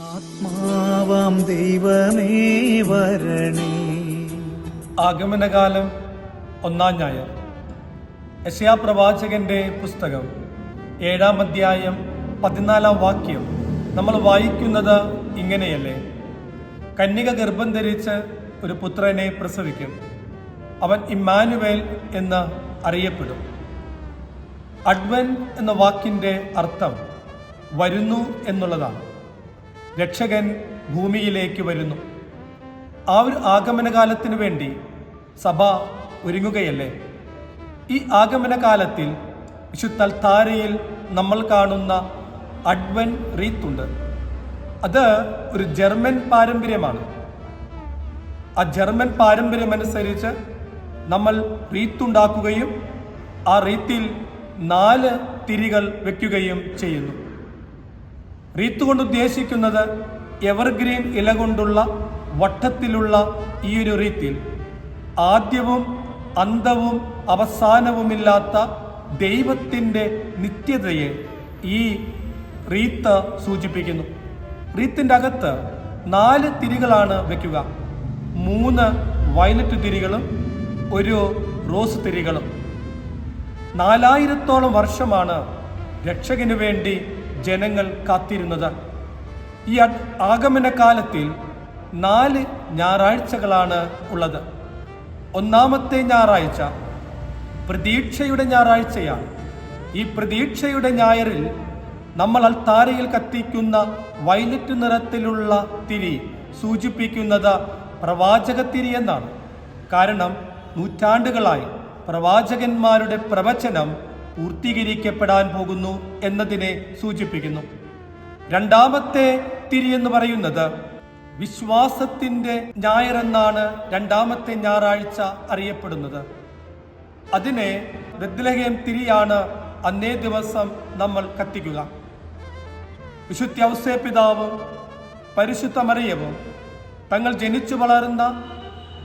ആത്മാവാം ദൈവമേ വരണേ. ആഗമനകാലം ഒന്നാം ഞായർ. യശയാ പ്രവാചകന്റെ പുസ്തകം ഏഴാം അധ്യായം പതിനാലാം വാക്യം. നമ്മൾ വായിക്കുന്നത് ഇങ്ങനെയല്ലേ? കന്യക ഗർഭം ധരിച്ച് ഒരു പുത്രനെ പ്രസവിക്കും. അവൻ ഇമ്മാനുവേൽ എന്ന് അറിയപ്പെടും. അഡ്വൻ എന്ന വാക്കിന്റെ അർത്ഥം വരുന്നു എന്നുള്ളതാണ്. രക്ഷകൻ ഭൂമിയിലേക്ക് വരുന്നു. ആ ഒരു ആഗമനകാലത്തിന് വേണ്ടി സഭ ഒരുങ്ങുകയല്ലേ? ഈ ആഗമനകാലത്തിൽ വിശുദ്ധ താരയിൽ നമ്മൾ കാണുന്ന അഡ്വൻ റീത്തുണ്ട്. അത് ഒരു ജർമ്മൻ പാരമ്പര്യമാണ്. ആ ജർമ്മൻ പാരമ്പര്യമനുസരിച്ച് നമ്മൾ റീത്തുണ്ടാക്കുകയും ആ റീത്തിൽ നാല് തിരികൾ വയ്ക്കുകയും ചെയ്യുന്നു. റീത്ത് കൊണ്ട് ഉദ്ദേശിക്കുന്നത് എവർഗ്രീൻ ഇല കൊണ്ടുള്ള വട്ടത്തിലുള്ള ഈ ഒരു റീത്തിൽ ആദ്യവും അന്തവും അവസാനവുമില്ലാത്ത ദൈവത്തിന്റെ നിത്യതയെ ഈ റീത്ത് സൂചിപ്പിക്കുന്നു. റീത്തിന്റെ അകത്ത് നാല് തിരികളാണ് വയ്ക്കുക മൂന്ന് വയലറ്റ് തിരികളും ഒരു റോസ് തിരികളും. നാലായിരത്തോളം വർഷമാണ് രക്ഷകന് വേണ്ടി ജനങ്ങൾ കാത്തിരുന്നത്. ഈ ആഗമന കാലത്തിൽ നാല് ഞായറാഴ്ചകളാണ് ഉള്ളത്. ഒന്നാമത്തെ ഞായറാഴ്ച പ്രതീക്ഷയുടെ ഞായറാഴ്ചയാണ്. ഈ പ്രതീക്ഷയുടെ ഞായറിൽ നമ്മൾ അൽത്താരയിൽ കത്തിക്കുന്ന വയലറ്റ് നിറത്തിലുള്ള തിരി സൂചിപ്പിക്കുന്നത് പ്രവാചക തിരി എന്നാണ്. കാരണം നൂറ്റാണ്ടുകളായി പ്രവാചകന്മാരുടെ പ്രവചനം പൂർത്തീകരിക്കപ്പെടാൻ പോകുന്നു എന്നതിനെ സൂചിപ്പിക്കുന്നു. രണ്ടാമത്തെ തിരി എന്ന് പറയുന്നത് വിശ്വാസത്തിന്റെ ഞായറെന്നാണ് രണ്ടാമത്തെ ഞായറാഴ്ച അറിയപ്പെടുന്നത്. അതിനെ ബദ്ലഹേം തിരിയാണ് അന്നേ ദിവസം നമ്മൾ കത്തിക്കുക. വിശുദ്ധ ഔസേ പിതാവും പരിശുദ്ധ മറിയവും തങ്ങൾ ജനിച്ചു വളർന്ന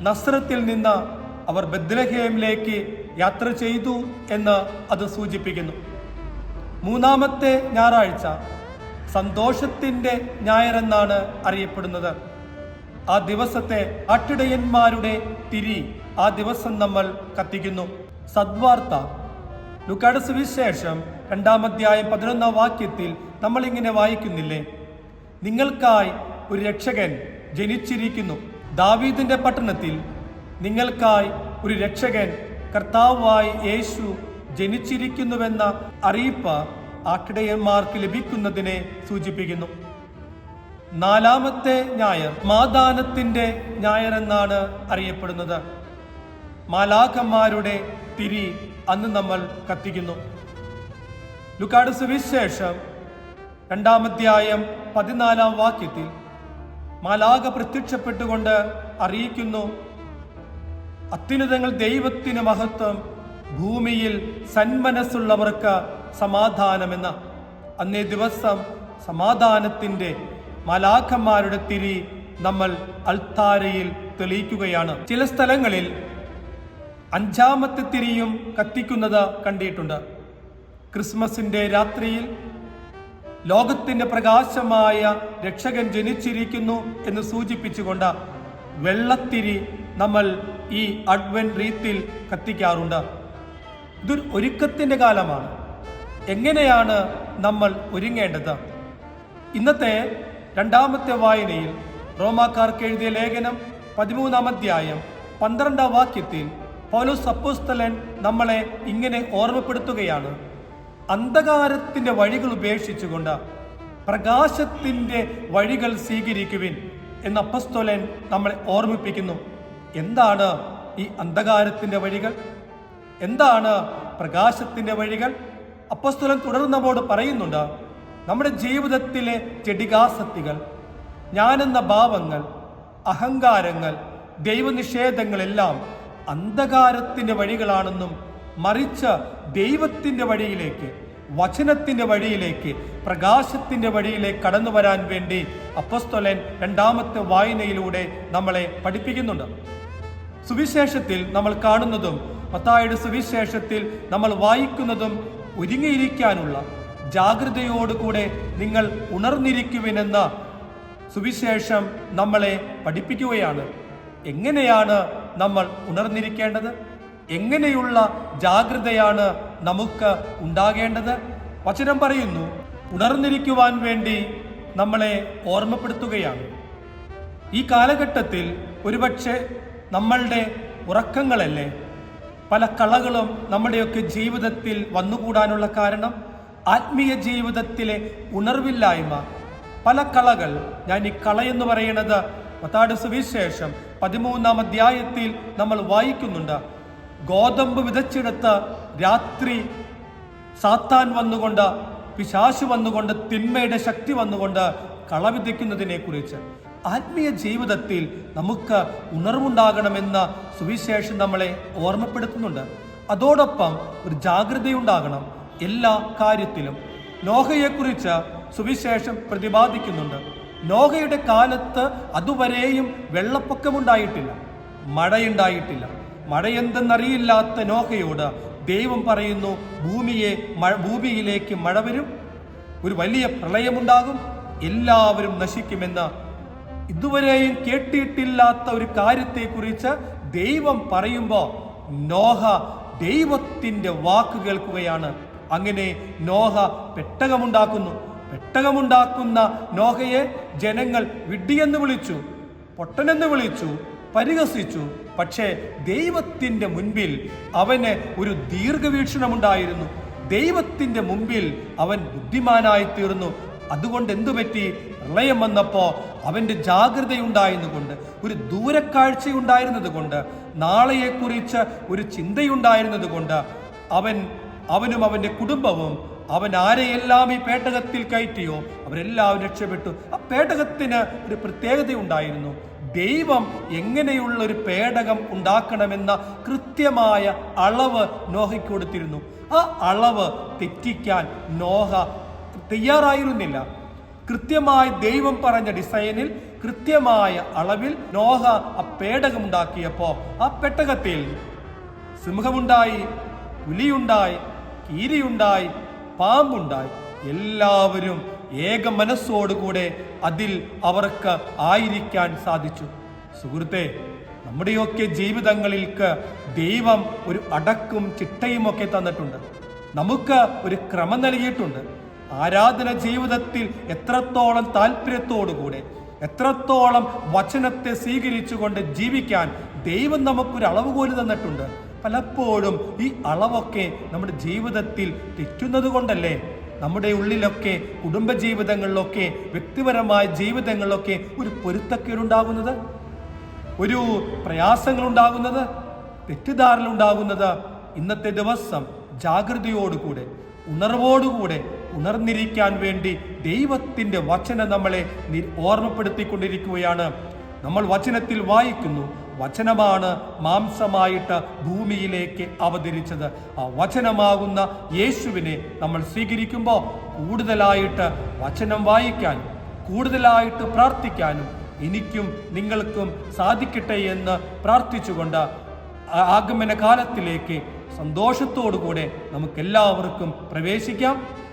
നസ്രത്തിൽ നിന്ന് അവർ ബദ്ലഹേമിലേക്ക് യാത്ര ചെയ്തു എന്ന് അത് സൂചിപ്പിക്കുന്നു. മൂന്നാമത്തെ ഞായറാഴ്ച സന്തോഷത്തിന്റെ ഞായറെന്നാണ് അറിയപ്പെടുന്നത്. ആ ദിവസത്തെ ആട്ടിടയന്മാരുടെ തിരി ആ ദിവസം നമ്മൾ കത്തിക്കുന്നു. സദ്വാർത്ത. ലുക്കാട് സുവിശേഷം രണ്ടാമധ്യായം പതിനൊന്നാം വാക്യത്തിൽ നമ്മൾ ഇങ്ങനെ വായിക്കുന്നില്ലേ? നിങ്ങൾക്കായി ഒരു രക്ഷകൻ ജനിച്ചിരിക്കുന്നു. ദാവീദിന്റെ പട്ടണത്തിൽ നിങ്ങൾക്കായി ഒരു രക്ഷകൻ കർത്താവായി യേശു ജനിച്ചിരിക്കുന്നുവെന്ന അറിയിപ്പ് ആട്ടിടയന്മാർക്ക് ലഭിക്കുന്നതിനെ സൂചിപ്പിക്കുന്നു. നാലാമത്തെ ഞായർ മാദാനത്തിന്റെ ഞായർ എന്നാണ് അറിയപ്പെടുന്നത്. മാലാഖന്മാരുടെ തിരി അന്ന് നമ്മൾ കത്തിക്കുന്നു. ലുക്കാട് സുവിശേഷം രണ്ടാമധ്യായം പതിനാലാം വാക്യത്തിൽ മാലാഖ പ്രത്യക്ഷപ്പെട്ടുകൊണ്ട് അറിയിക്കുന്നു അത്യുന്നതങ്ങൾ ദൈവത്തിന് മഹത്വം ഭൂമിയിൽ സന്മനസ്സുള്ളവർക്ക് സമാധാനമെന്ന അന്നേ ദിവസം സമാധാനത്തിന്റെ മലാഖന്മാരുടെ തിരി നമ്മൾ അൾത്താരയിൽ തെളിയിക്കുകയാണ്. ചില സ്ഥലങ്ങളിൽ അഞ്ചാമത്തെ തിരിയും കത്തിക്കുന്നത് കണ്ടിട്ടുണ്ട്. ക്രിസ്മസിന്റെ രാത്രിയിൽ ലോകത്തിന്റെ പ്രകാശമായ രക്ഷകൻ ജനിച്ചിരിക്കുന്നു എന്ന് സൂചിപ്പിച്ചുകൊണ്ട് വെള്ളത്തിരി നമ്മൾ ഈ അഡ്വൻ റീത്തിൽ കത്തിക്കാറുണ്ട്. ഇതൊരു ഒരുക്കത്തിന്റെ കാലമാണ്. എങ്ങനെയാണ് നമ്മൾ ഒരുങ്ങേണ്ടത്? ഇന്നത്തെ രണ്ടാമത്തെ വായനയിൽ റോമാക്കാർക്ക് എഴുതിയ ലേഖനം പതിമൂന്നാം അധ്യായം പന്ത്രണ്ടാം വാക്യത്തിൽ പൗലോസ് അപ്പോസ്തലൻ നമ്മളെ ഇങ്ങനെ ഓർമ്മപ്പെടുത്തുകയാണ്. അന്ധകാരത്തിന്റെ വഴികൾ ഉപേക്ഷിച്ചുകൊണ്ട് പ്രകാശത്തിന്റെ വഴികൾ സ്വീകരിക്കുവിൻ എന്ന അപ്പസ്തോലൻ നമ്മളെ ഓർമ്മിപ്പിക്കുന്നു. എന്താണ് ഈ അന്ധകാരത്തിന്റെ വഴികൾ? എന്താണ് പ്രകാശത്തിന്റെ വഴികൾ? അപ്പസ്തോലൻ തുടർന്ന് നമ്മോട് പറയുന്നുണ്ട് നമ്മുടെ ജീവിതത്തിലെ ചെടികാസക്തികൾ ഞാനെന്ന ഭാവങ്ങൾ അഹങ്കാരങ്ങൾ ദൈവനിഷേധങ്ങളെല്ലാം അന്ധകാരത്തിന്റെ വഴികളാണെന്നും മറിച്ച് ദൈവത്തിന്റെ വഴിയിലേക്ക് വചനത്തിന്റെ വഴിയിലേക്ക് പ്രകാശത്തിന്റെ വഴിയിലേക്ക് കടന്നു വരാൻ വേണ്ടി അപ്പസ്തോലൻ രണ്ടാമത്തെ വായനയിലൂടെ നമ്മളെ പഠിപ്പിക്കുന്നുണ്ട്. സുവിശേഷത്തിൽ നമ്മൾ കാണുന്നതും മത്തായുടെ സുവിശേഷത്തിൽ നമ്മൾ വായിക്കുന്നതും ഒരുങ്ങിയിരിക്കാനുള്ള ജാഗ്രതയോടുകൂടെ നിങ്ങൾ ഉണർന്നിരിക്കുവിനെന്ന സുവിശേഷം നമ്മളെ പഠിപ്പിക്കുകയാണ്. എങ്ങനെയാണ് നമ്മൾ ഉണർന്നിരിക്കേണ്ടത്? എങ്ങനെയുള്ള ജാഗ്രതയാണ് നമുക്ക് ഉണ്ടാകേണ്ടത്? വചനം പറയുന്നു ഉണർന്നിരിക്കുവാൻ വേണ്ടി നമ്മളെ ഓർമ്മപ്പെടുത്തുകയാണ്. ഈ കാലഘട്ടത്തിൽ ഒരുപക്ഷെ നമ്മളുടെ ഉറക്കങ്ങളല്ലേ? പല കളകളും നമ്മുടെയൊക്കെ ജീവിതത്തിൽ വന്നുകൂടാനുള്ള കാരണം ആത്മീയ ജീവിതത്തിലെ ഉണർവില്ലായ്മ. പല കളകൾ. ഞാൻ ഈ കളയെന്ന് പറയുന്നത് മത്താട് സുവിശേഷം പതിമൂന്നാം അധ്യായത്തിൽ നമ്മൾ വായിക്കുന്നുണ്ട്. ഗോതമ്പ് വിതച്ചെടുത്ത് രാത്രി സാത്താൻ വന്നുകൊണ്ട് പിശാശു വന്നുകൊണ്ട് തിന്മയുടെ ശക്തി വന്നുകൊണ്ട് കളവിതയ്ക്കുന്നതിനെ കുറിച്ച് ആത്മീയ ജീവിതത്തിൽ നമുക്ക് ഉണർവുണ്ടാകണമെന്ന സുവിശേഷം നമ്മളെ ഓർമ്മപ്പെടുത്തുന്നുണ്ട്. അതോടൊപ്പം ഒരു ജാഗ്രതയുണ്ടാകണം എല്ലാ കാര്യത്തിലും. നോഹയെക്കുറിച്ച് സുവിശേഷം പ്രതിപാദിക്കുന്നുണ്ട്. നോഹയുടെ കാലത്ത് അതുവരെയും വെള്ളപ്പൊക്കമുണ്ടായിട്ടില്ല മഴയുണ്ടായിട്ടില്ല. മഴയെന്തെന്നറിയില്ലാത്ത നോഹയോട് ദൈവം പറയുന്നു ഭൂമിയെ ഭൂമിയിലേക്ക് മഴ വരും. ഒരു വലിയ പ്രളയമുണ്ടാകും. എല്ലാവരും നശിക്കുമെന്ന് ഇതുവരെയും കേട്ടിട്ടില്ലാത്ത ഒരു കാര്യത്തെക്കുറിച്ച് ദൈവം പറയുമ്പോൾ നോഹ ദൈവത്തിന്റെ വാക്ക് കേൾക്കുകയാണ്. അങ്ങനെ നോഹ പെട്ടകമുണ്ടാക്കുന്നു. പെട്ടകമുണ്ടാക്കുന്ന നോഹയെ ജനങ്ങൾ വിഡ്ഢിയെന്ന് വിളിച്ചു പൊട്ടനെന്ന് വിളിച്ചു പരിഹസിച്ചു. പക്ഷേ ദൈവത്തിന്റെ മുൻപിൽ അവന് ഒരു ദീർഘവീക്ഷണമുണ്ടായിരുന്നു. ദൈവത്തിന്റെ മുമ്പിൽ അവൻ ബുദ്ധിമാനായി തീർന്നു അതുകൊണ്ട് എന്തു പറ്റി? പ്രളയം വന്നപ്പോ അവന്റെ ജാഗ്രതയുണ്ടായിരുന്നുകൊണ്ട് ഒരു ദൂരക്കാഴ്ചയുണ്ടായിരുന്നത് കൊണ്ട് നാളെയെക്കുറിച്ച് ഒരു ചിന്തയുണ്ടായിരുന്നത് കൊണ്ട് അവൻ അവനും അവന്റെ കുടുംബവും അവൻ ആരെയെല്ലാം ഈ പേട്ടകത്തിൽ കയറ്റിയോ അവരെല്ലാവരും രക്ഷപ്പെട്ടു. ആ പേടകത്തിന് ഒരു പ്രത്യേകതയുണ്ടായിരുന്നു. ദൈവം എങ്ങനെയുള്ള ഒരു പേടകം ഉണ്ടാക്കണമെന്ന കൃത്യമായ അളവ് നോഹയ്ക്ക് കൊടുത്തിരുന്നു. ആ അളവ് തെറ്റിക്കാൻ നോഹ തയ്യാറായിരുന്നില്ല. കൃത്യമായി ദൈവം പറഞ്ഞ ഡിസൈനിൽ കൃത്യമായ അളവിൽ നോഹ ആ പേടകം ഉണ്ടാക്കിയപ്പോ ആ പെട്ടകത്തിൽ സിംഹമുണ്ടായി പുലിയുണ്ടായി കീരിയുണ്ടായി പാമ്പുണ്ടായി. എല്ലാവരും ഏക മനസ്സോടുകൂടെ അതിൽ അവർക്ക് ആയിരിക്കാൻ സാധിച്ചു. സുഹൃത്തെ നമ്മുടെയൊക്കെ ജീവിതങ്ങളിൽക്ക് ദൈവം ഒരു അടക്കും ചിട്ടയും ഒക്കെ തന്നിട്ടുണ്ട്. നമുക്ക് ഒരു ക്രമം നൽകിയിട്ടുണ്ട്. ആരാധന ജീവിതത്തിൽ എത്രത്തോളം താല്പര്യത്തോടുകൂടെ എത്രത്തോളം വചനത്തെ സ്വീകരിച്ചുകൊണ്ട് ജീവിക്കാൻ ദൈവം നമുക്കൊരു അളവുകോൽ തന്നിട്ടുണ്ട്. പലപ്പോഴും ഈ അളവൊക്കെ നമ്മുടെ ജീവിതത്തിൽ തെറ്റുന്നത് കൊണ്ടല്ലേ നമ്മുടെ ഉള്ളിലൊക്കെ കുടുംബജീവിതങ്ങളിലൊക്കെ വ്യക്തിപരമായ ജീവിതങ്ങളിലൊക്കെ ഒരു പൊരുത്തക്കേടുണ്ടാകുന്നത്? ഒരു പ്രയാസങ്ങളുണ്ടാകുന്നത്? തെറ്റിദ്ധാരണകളുണ്ടാകുന്നത്? ഇന്നത്തെ ദിവസം ജാഗ്രതയോടുകൂടെ ഉണർവോടുകൂടെ ഉണർന്നിരിക്കാൻ വേണ്ടി ദൈവത്തിന്റെ വചനം നമ്മളെ ഓർമ്മപ്പെടുത്തിക്കൊണ്ടിരിക്കുകയാണ്. നമ്മൾ വചനത്തിൽ വായിക്കുന്നു. വചനമാണ് മാംസമായിട്ട് ഭൂമിയിലേക്ക് അവതരിച്ചത്. ആ വചനമാകുന്ന യേശുവിനെ നമ്മൾ സ്വീകരിക്കുമ്പോൾ കൂടുതലായിട്ട് വചനം വായിക്കാൻ കൂടുതലായിട്ട് പ്രാർത്ഥിക്കാനും എനിക്കും നിങ്ങൾക്കും സാധിക്കട്ടെ എന്ന് പ്രാർത്ഥിച്ചുകൊണ്ട് ആഗമന കാലത്തിലേക്ക് സന്തോഷത്തോടുകൂടെ കൂടെ എല്ലാവർക്കും പ്രവേശിക്കാം.